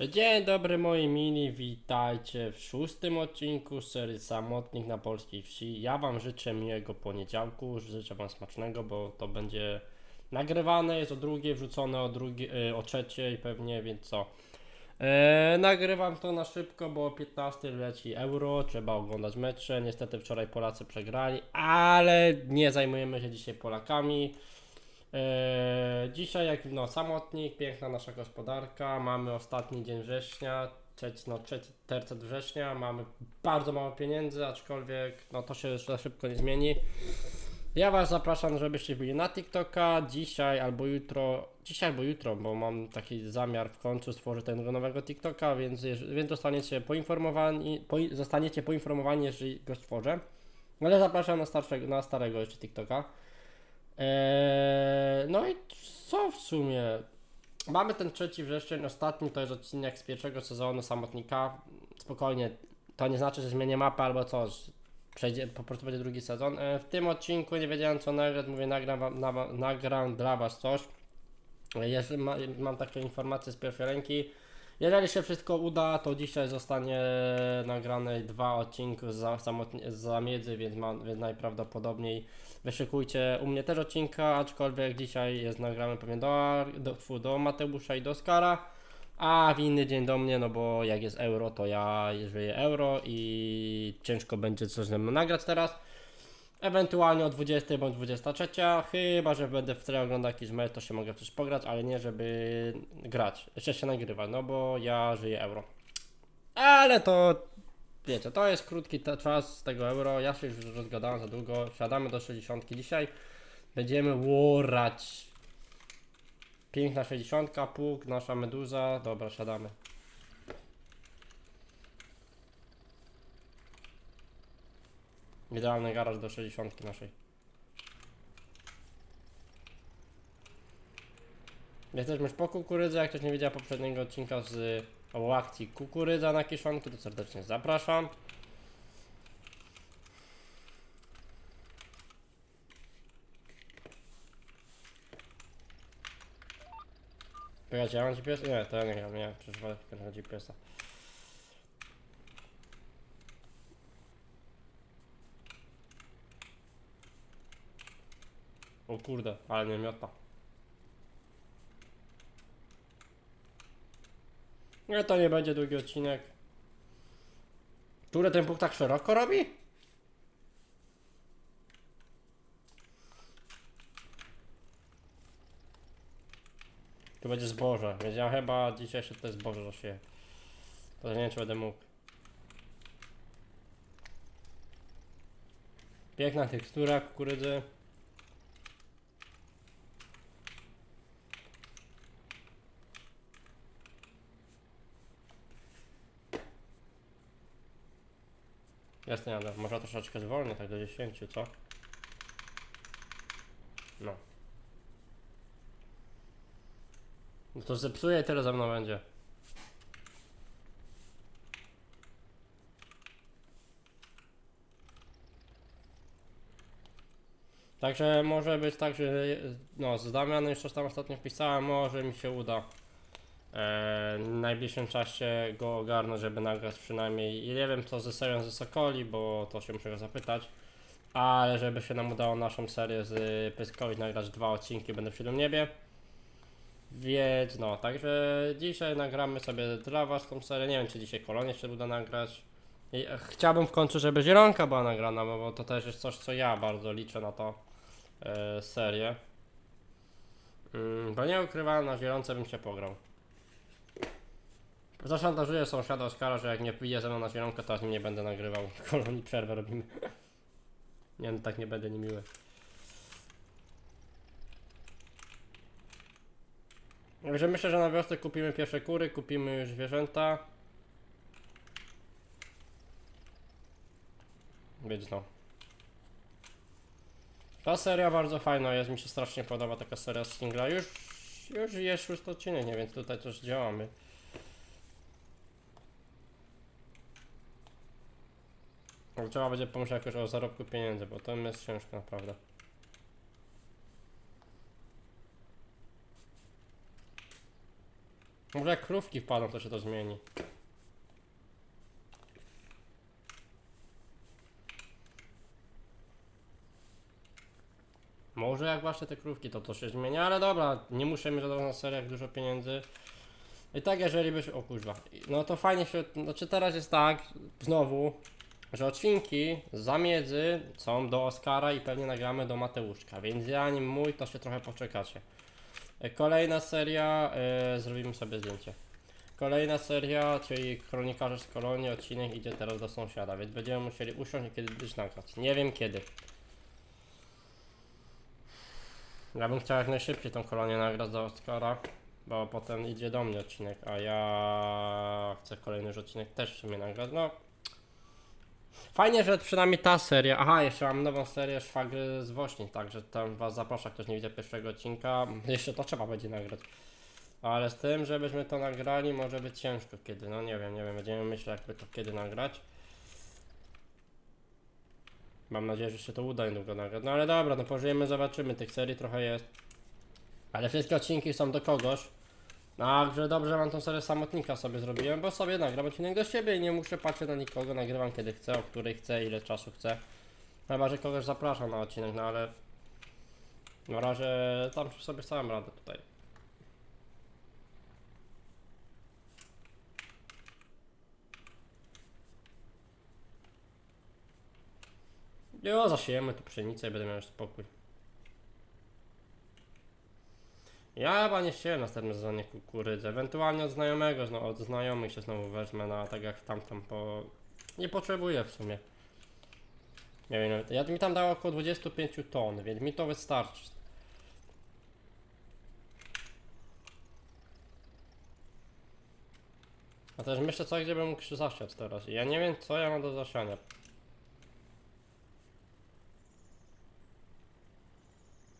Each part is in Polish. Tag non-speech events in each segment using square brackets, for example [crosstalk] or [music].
Dzień dobry moi mini, witajcie w szóstym odcinku serii Samotnik na polskiej wsi. Ja wam życzę miłego poniedziałku, życzę wam smacznego, bo to będzie nagrywane, jest o drugiej, wrzucone o drugiej, o trzeciej pewnie, więc co. E, nagrywam to na szybko, bo o 15 leci euro, trzeba oglądać mecze. Niestety wczoraj Polacy przegrali, ale nie zajmujemy się dzisiaj Polakami. Eee, dzisiaj jak no samotnik, piękna nasza gospodarka, mamy ostatni dzień września, trzeci, no trzeci tercet września, mamy bardzo mało pieniędzy, aczkolwiek no to się za szybko nie zmieni. Ja Was zapraszam, żebyście byli na TikToka dzisiaj albo jutro, dzisiaj albo jutro, bo mam taki zamiar w końcu stworzyć tego nowego TikToka, więc, więc zostaniecie poinformowani, po, zostaniecie poinformowani, jeżeli go stworzę. Ale zapraszam na, starszego, na starego jeszcze TikToka. Eee, no i co w sumie? Mamy ten 3 wrzesień, ostatni to jest odcinek z pierwszego sezonu Samotnika. Spokojnie, to nie znaczy, że zmienię mapę albo coś. Przejdzie, po prostu będzie drugi sezon. E, w tym odcinku nie wiedziałem co nagrać, mówię nagram, wam, na, nagram dla Was coś. E, Jeżeli ma, mam takie informacje z pierwszej ręki. Jeżeli się wszystko uda, to dzisiaj zostanie nagrane dwa odcinki za- samotnie- z zamiedzy, więc, ma, więc najprawdopodobniej wyszykujcie u mnie też odcinka, aczkolwiek dzisiaj jest nagrany pewnie do, do, do Mateusza i do Oskara, a w inny dzień do mnie, no bo jak jest euro, to ja żyję euro i ciężko będzie coś ze mną nagrać teraz. Ewentualnie o 20 bądź 23, chyba że będę w tle oglądał jakiś mecz, to się mogę coś pograć, ale nie żeby grać, jeszcze się nagrywa, no bo ja żyję euro. Ale to wiecie, to jest krótki czas tego euro. Ja się już rozgadałem za długo. Siadamy do 60 dzisiaj. Będziemy łorać. Piękna 60, pług, nasza meduza. Dobra, siadamy. Idealny garaż do 60 naszej. Jesteśmy już po kukurydzy. Jak ktoś nie widział poprzedniego odcinka z o akcji kukurydza na kieszonku, to serdecznie zapraszam. Czekajcie, ja mam GPS? Nie, to ja nie mam, nie, przecież nie mam GPS-a. O kurde, ale nie miota. No to nie będzie długi odcinek. Które ten punkt tak szeroko robi? Tu będzie zboże, więc ja chyba dzisiaj się to zboże zasieję. To nie wiem czy będę mógł. Piękna tekstura kukurydzy. Jasne, jadę. Może troszeczkę zwolnię, tak do 10, co? No. No to zepsuję i tyle ze mną będzie. Także może być tak, że no z Damianem jeszcze tam ostatnio wpisałem, może mi się uda e, w najbliższym czasie go ogarnąć, żeby nagrać przynajmniej, nie wiem co ze serią ze Sokoli, bo to się muszę go zapytać, ale żeby się nam udało naszą serię z Pyskowi nagrać dwa odcinki, będę w Siódmym Niebie. Więc no, także dzisiaj nagramy sobie dla was tą serię, nie wiem czy dzisiaj kolonię jeszcze uda nagrać. I, e, chciałbym w końcu, żeby Zielonka była nagrana, bo, bo to też jest coś, co ja bardzo liczę na to e, serię. Mm, bo nie ukrywam, na Zielonce bym się pograł. Zaszantażuję sąsiada Oskara, że jak nie wyjdzie ze mną na Zielonkę, to ja nie będę nagrywał. [laughs] Kolonii przerwę robimy. Nie no, tak nie będę niemiły. Także myślę, że na wiosnę kupimy pierwsze kury, kupimy już zwierzęta. Więc no. Ta seria bardzo fajna jest, mi się strasznie podoba taka seria singla. Już, już jest szósty odcinek, nie więc tutaj też działamy. Trzeba będzie pomyśleć jakoś o zarobku pieniędzy, bo to jest ciężko naprawdę. Może jak krówki wpadną, to się to zmieni. Może jak właśnie te krówki, to to się zmieni, ale dobra, nie muszę mieć na seriach dużo pieniędzy. I tak jeżeli byś, o kurwa, no to fajnie się, znaczy teraz jest tak, znowu, że odcinki zamiedzy są do Oscara i pewnie nagramy do Mateuszka, więc ja nim mój, to się trochę poczekacie. E, Kolejna seria, e, zrobimy sobie zdjęcie. Kolejna seria, czyli Kronikarze z Kolonii, odcinek idzie teraz do sąsiada, więc będziemy musieli usiąść i kiedyś nagrać. Nie wiem kiedy. Ja bym chciał jak najszybciej tą kolonię nagrać do Oscara, bo potem idzie do mnie odcinek, a ja chcę kolejny odcinek też w sumie nagrać. No. Fajnie, że przynajmniej ta seria. Aha, jeszcze mam nową serię Szwagry z Wośni, także tam was zapraszam, ktoś nie widział pierwszego odcinka. [laughs] Jeszcze to trzeba będzie nagrać. Ale z tym, żebyśmy to nagrali, może być ciężko kiedy. No nie wiem, nie wiem, będziemy myśleć jakby to kiedy nagrać. Mam nadzieję, że się to uda niedługo nagrać. No ale dobra, no pożyjemy, zobaczymy. Tych serii trochę jest. Ale wszystkie odcinki są do kogoś. Także dobrze mam tą serię samotnika sobie zrobiłem, bo sobie nagram odcinek do siebie i nie muszę patrzeć na nikogo, nagrywam kiedy chcę, o której chcę, ile czasu chcę. Chyba, że kogoś zapraszam na odcinek, no ale na razie tam sobie sam radę tutaj. Jo, zasiejemy tu pszenicę i będę miał spokój. Ja chyba nie sieję następnym sezonie kukurydzy. Ewentualnie od znajomego, no, od znajomych się znowu wezmę na tak jak w tamtym, bo nie potrzebuję w sumie. Nie wiem, ja mi tam dało około 25 ton, więc mi to wystarczy. A też myślę co gdzie bym mógł zasiać teraz. Ja nie wiem co ja mam do zasiania.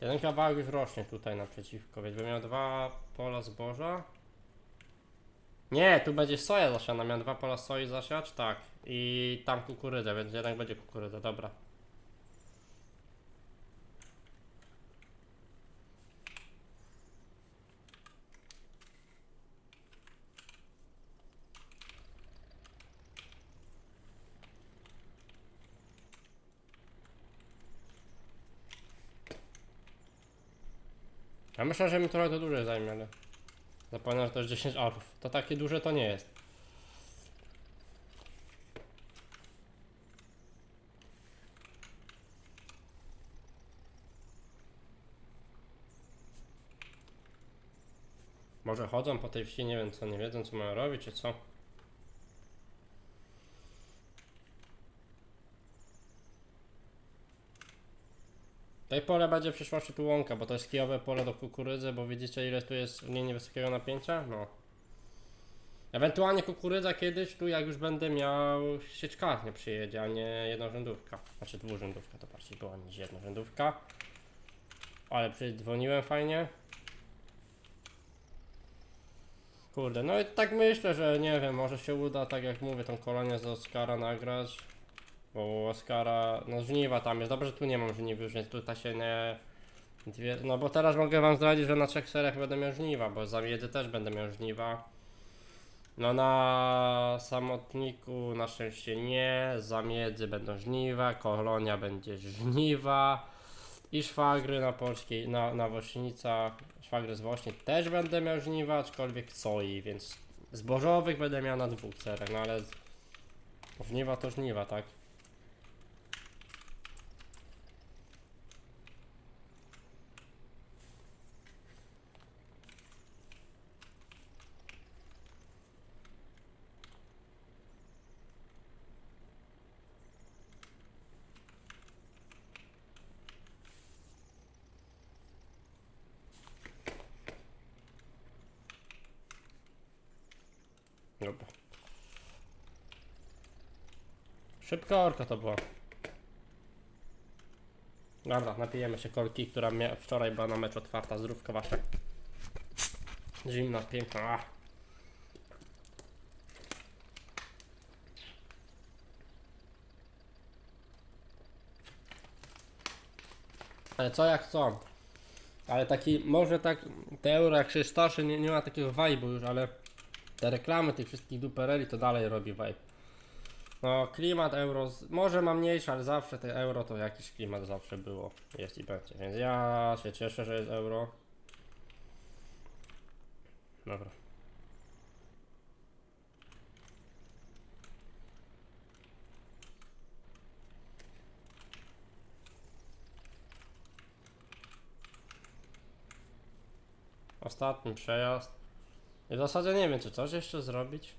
Jeden kawałek już rośnie tutaj naprzeciwko, więc bym miał dwa pola zboża. Nie, tu będzie soja zasiana, miałem dwa pola soi zasiać, tak. I tam kukurydza, więc jednak będzie kukurydza, dobra. Ja myślę, że mi trochę to dłużej zajmie, ale... Zapomniałem, że to jest 10 arów. To takie duże to nie jest. Może chodzą po tej wsi, nie wiem co, nie wiedzą co mają robić, czy co? Tej pole będzie w przyszłości tu łąka, bo to jest kijowe pole do kukurydzy, bo widzicie ile tu jest mniej wysokiego napięcia? No. Ewentualnie kukurydza kiedyś tu jak już będę miał sieczkarnię przyjedzie, a nie jednorzędówka. Znaczy dwurzędówka to bardziej była niż jednorzędówka. Ale przydzwoniłem fajnie. Kurde, no i tak myślę, że nie wiem, może się uda, tak jak mówię, tą kolonię z Oscara nagrać. Bo Oscara, no żniwa tam jest, dobrze, że tu nie mam żniw już, więc tutaj się nie... Dwie, no bo teraz mogę wam zdradzić, że na trzech seriach będę miał żniwa, bo za też będę miał żniwa. No na samotniku na szczęście nie, za będą żniwa, kolonia będzie żniwa i szwagry na polskiej, na, na Wośnicach, szwagry z Wośni też będę miał żniwa, aczkolwiek soi, więc zbożowych będę miał na dwóch serach, no ale żniwa to żniwa, tak? Dobra. Szybka orka to była. Dobra, napijemy się kolki, która mia- wczoraj była na mecz otwarta, zdrówka wasza. Zimna, piękna. Ach. Ale co jak co? Ale taki, może tak, te euro jak się starszy nie, nie ma takiego vibe'u już, ale te reklamy tych wszystkich dupereli to dalej robi vibe. No klimat euro, może ma mniejszy, ale zawsze te euro to jakiś klimat zawsze było, jest i będzie. Więc ja się cieszę, że jest euro. Dobra. Ostatni przejazd. I w zasadzie nie wiem, czy coś jeszcze zrobić.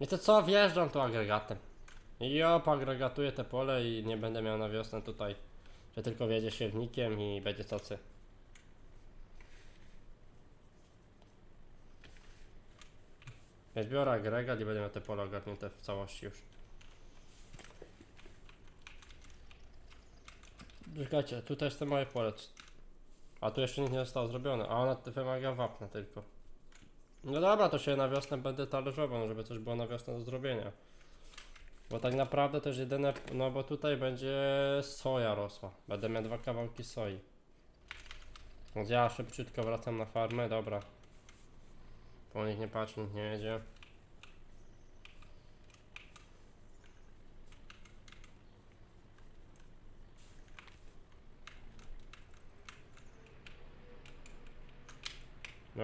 I to co, wjeżdżam tu agregatem. I op, agregatuję te pole i nie będę miał na wiosnę tutaj, że tylko wjedzie siewnikiem i będzie tacy. Więc biorę agregat i będę miał te pole ogarnięte w całości już. Czekajcie, tutaj jest to moje pole. A tu jeszcze nic nie zostało zrobione, a ona wymaga wapna tylko. No dobra, to się na wiosnę będę talerzował, no żeby coś było na wiosnę do zrobienia. Bo tak naprawdę też jedyne, no bo tutaj będzie soja rosła. Będę miał dwa kawałki soi. Więc ja szybciutko wracam na farmę, dobra. Po nich nie patrz, nikt nie jedzie.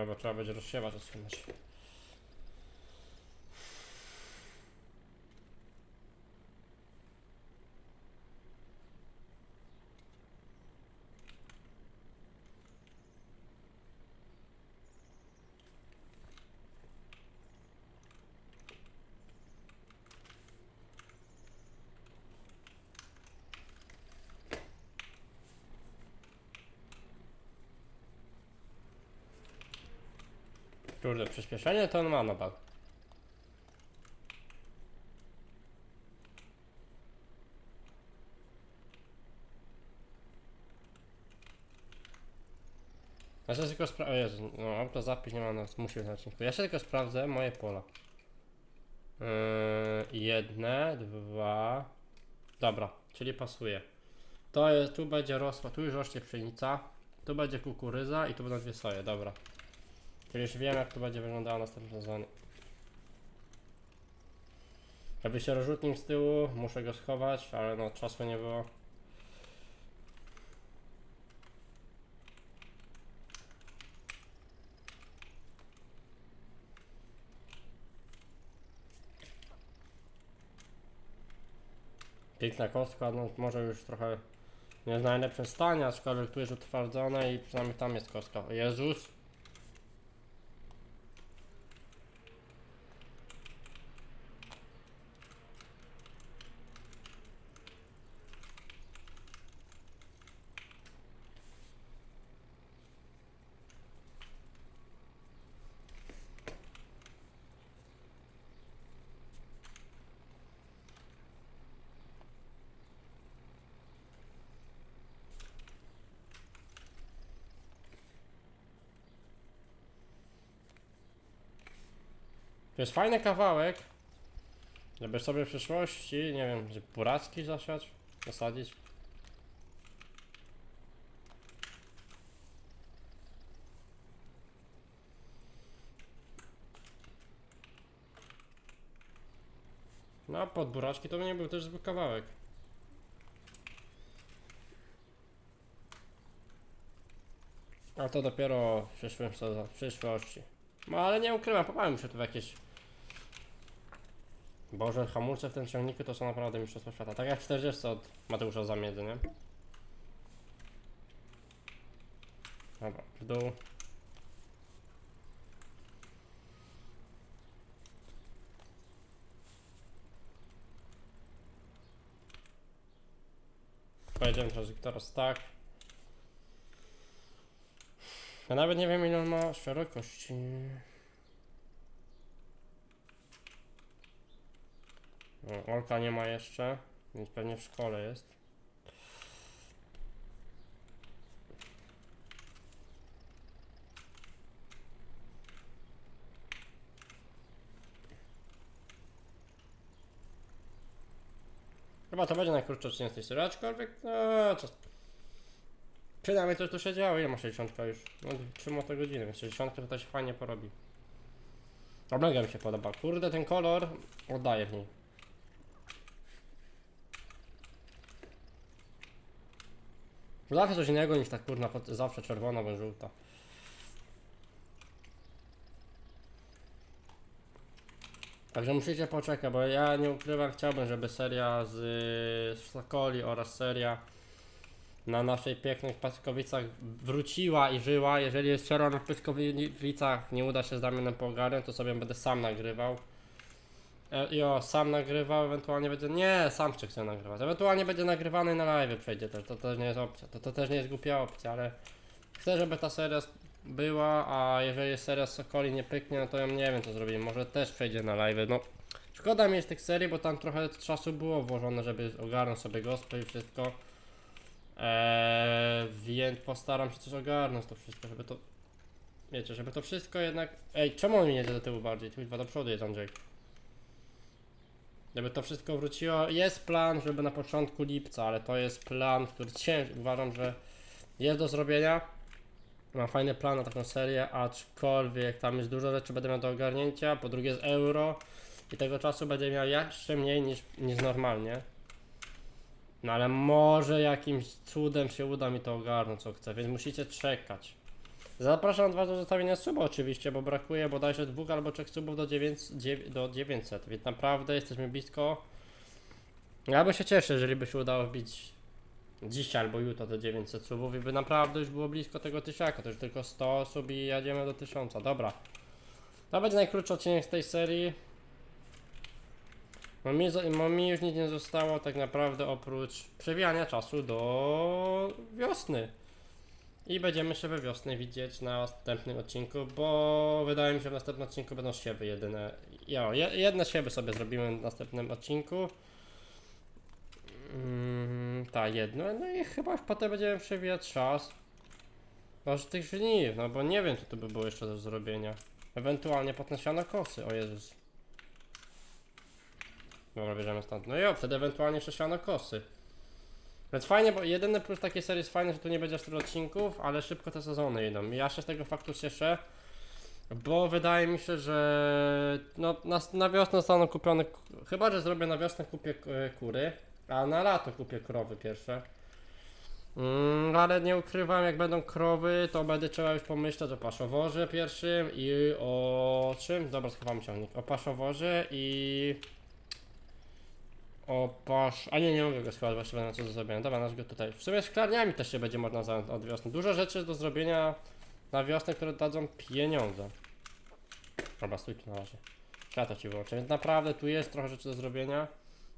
Dobra, trzeba będzie rozsiewać odsunąć. Kurde, przyspieszenie to on ma nadal. Ja się tylko sprawdzę. No auto zapis nie ma nas, musi na odcinku. Ja się tylko sprawdzę moje pola. Yy, jedne, dwa. Dobra, czyli pasuje. To jest, tu będzie rosła, tu już rośnie pszenica, tu będzie kukurydza i tu będą dwie soje, dobra. Czyli już wiem jak to będzie wyglądało następne sezonie. Jakby się rozrzutnik z tyłu, muszę go schować, ale no czasu nie było. Piękna kostka, no może już trochę nie jest w najlepszym stanie, aczkolwiek tu jest utwardzone i przynajmniej tam jest kostka. Jezus! To jest fajny kawałek, żeby sobie w przyszłości, nie wiem, buracki zasiać, zasadzić. No pod buraczki to nie był też zły kawałek. A to dopiero w w przyszłości. No ale nie ukrywam, popałem się tu w jakieś... Boże, hamulce w tym ciągniku to są naprawdę mistrzostwa świata. Tak jak w 40 od Mateusza Zamiedy, nie? Dobra, w dół. Pojedziemy przez teraz tak. Ja nawet nie wiem ile on ma szerokości. O, Olka nie ma jeszcze, więc pewnie w szkole jest. Chyba to będzie najkrótszy odcinek z tej serii, aczkolwiek, no, co... Przynajmniej coś tu się działo, ile ma 60 już? No 3 godziny, więc 60 to też fajnie porobi. A mega mi się podoba. Kurde, ten kolor oddaje w niej. Zawsze coś innego niż ta kurna, zawsze czerwona bądź żółta. Także musicie poczekać, bo ja nie ukrywam, chciałbym, żeby seria z y, Sokoli oraz seria na naszej pięknych Pyskowicach wróciła i żyła. Jeżeli jest przerwa na Pyskowicach, nie uda się z Damianem pogarnąć, to sobie będę sam nagrywał. E, jo, sam nagrywał, ewentualnie będzie. Nie, sam się chcę nagrywać. Ewentualnie będzie nagrywany na live przejdzie też. To też nie jest opcja. To, to też nie jest głupia opcja, ale chcę, żeby ta seria była, a jeżeli seria Sokoli nie pyknie, no to ja nie wiem co zrobimy. Może też przejdzie na live. No, szkoda jest tych serii, bo tam trochę czasu było włożone, żeby ogarnąć sobie gospel i wszystko. Eee, więc postaram się coś ogarnąć to wszystko, żeby to. Wiecie, żeby to wszystko jednak. Ej, czemu on mi jedzie do tyłu bardziej? Chyba do przodu jest Andrzej. Żeby to wszystko wróciło. Jest plan, żeby na początku lipca, ale to jest plan, który cięż... uważam, że jest do zrobienia. Mam fajny plan na taką serię, aczkolwiek tam jest dużo rzeczy będę miał do ogarnięcia. Po drugie jest euro i tego czasu będę miał jeszcze mniej niż, niż normalnie. No ale może jakimś cudem się uda mi to ogarnąć co chcę, więc musicie czekać. Zapraszam was do zostawienia suba oczywiście, bo brakuje bodajże dwóch albo trzech subów do, 900, dziew- do 900, więc naprawdę jesteśmy blisko. Ja bym się cieszył, jeżeli by się udało wbić dzisiaj albo jutro do 900 subów i by naprawdę już było blisko tego tysiaka, to już tylko 100 osób i jedziemy do 1000, dobra. To będzie najkrótszy odcinek z tej serii. No mi, no mi już nic nie zostało tak naprawdę oprócz przewijania czasu do wiosny. I będziemy się we wiosnę widzieć na następnym odcinku, bo wydaje mi się, że w następnym odcinku będą siewy jedyne. Jo, je, jedne siewy sobie zrobimy w następnym odcinku. Mm, tak, jedno. No i chyba potem będziemy przewijać czas. Może tych no bo nie wiem, co tu by było jeszcze do zrobienia. Ewentualnie potem siano kosy, o Jezus. Dobra, bierzemy stąd. No i wtedy ewentualnie jeszcze siano kosy. Więc fajnie, bo jedyny plus takiej serii jest fajny, że tu nie będzie aż odcinków, ale szybko te sezony idą. Ja się z tego faktu cieszę, bo wydaje mi się, że no, na, na wiosnę zostaną kupione, chyba że zrobię na wiosnę kupię e, kury, a na lato kupię krowy pierwsze. Mm, ale nie ukrywam, jak będą krowy, to będę trzeba już pomyśleć o paszoworze pierwszym i o czym? Dobra, schowam ciągnik. O paszoworze i o pasz... A nie, nie mogę go schować, właściwie na co do zrobienia. Dobra, nasz go tutaj. W sumie szklarniami też się będzie można zająć od wiosny. Dużo rzeczy do zrobienia na wiosnę, które dadzą pieniądze. Dobra, stój tu na razie. To ci wyłączę. Więc naprawdę tu jest trochę rzeczy do zrobienia.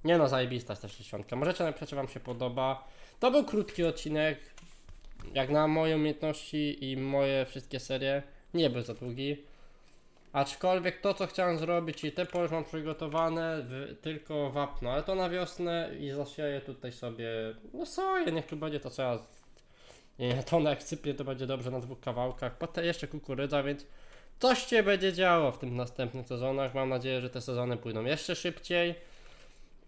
Nie no, zajebista jest ta 60. Możecie napisać, czy wam się podoba. To był krótki odcinek. Jak na moje umiejętności i moje wszystkie serie. Nie był za długi. Aczkolwiek to, co chciałem zrobić, i te już mam przygotowane, w, tylko wapno, ale to na wiosnę i zasieję tutaj sobie, no soję, niech tu będzie to co ja, to jak sypie, to będzie dobrze na dwóch kawałkach, potem jeszcze kukurydza, więc coś się będzie działo w tym następnych sezonach, mam nadzieję, że te sezony pójdą jeszcze szybciej.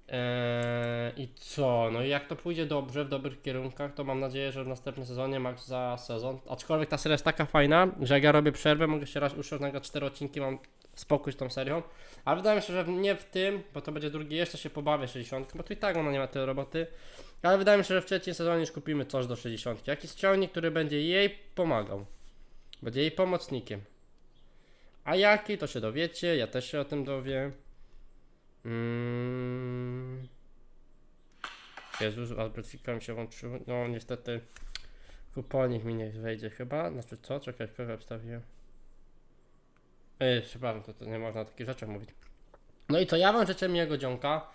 Eee, I co? No i jak to pójdzie dobrze, w dobrych kierunkach, to mam nadzieję, że w następnym sezonie, max za sezon. Aczkolwiek ta seria jest taka fajna, że jak ja robię przerwę, mogę się raz usiąść, nagrać 4 odcinki, mam spokój z tą serią. Ale wydaje mi się, że nie w tym, bo to będzie drugi, jeszcze się pobawię 60, bo tu i tak ona nie ma tyle roboty. Ale wydaje mi się, że w trzecim sezonie już kupimy coś do 60. Jakiś ciągnik, który będzie jej pomagał. Będzie jej pomocnikiem. A jaki, to się dowiecie, ja też się o tym dowiem. Mm. Jezus, Albercika mi się włączył. No niestety kuponik mi nie wejdzie chyba. Znaczy co? Czekaj, kogo wstawiłem? Ej, przepraszam, to, to nie można takich rzeczach mówić. No i co, ja wam życzę miłego dzionka.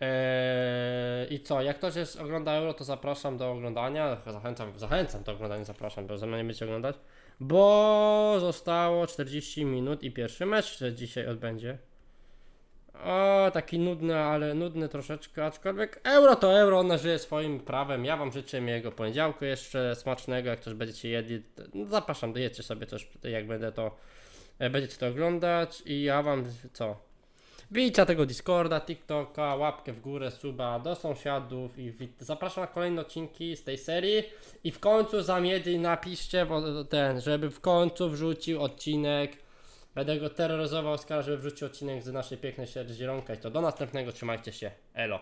Eee, I co, jak ktoś jest ogląda Euro, to zapraszam do oglądania. Zachęcam, zachęcam do oglądania, zapraszam, bo ze mną nie będziecie oglądać. Bo zostało 40 minut i pierwszy mecz się dzisiaj odbędzie. O, taki nudny, ale nudny troszeczkę, aczkolwiek euro to euro, ona żyje swoim prawem. Ja wam życzę miłego poniedziałku jeszcze, smacznego, jak coś będziecie jedli, no zapraszam, dojecie sobie coś, jak będę to, e, będziecie to oglądać i ja wam, co? Wbijcie tego Discorda, TikToka, łapkę w górę, suba do sąsiadów i zapraszam na kolejne odcinki z tej serii i w końcu zamiedzi napiszcie bo ten, żeby w końcu wrzucił odcinek. Będę go terroryzował, Oskar, żeby wrzucił odcinek z naszej pięknej serii Zielonka i to do następnego, trzymajcie się, elo.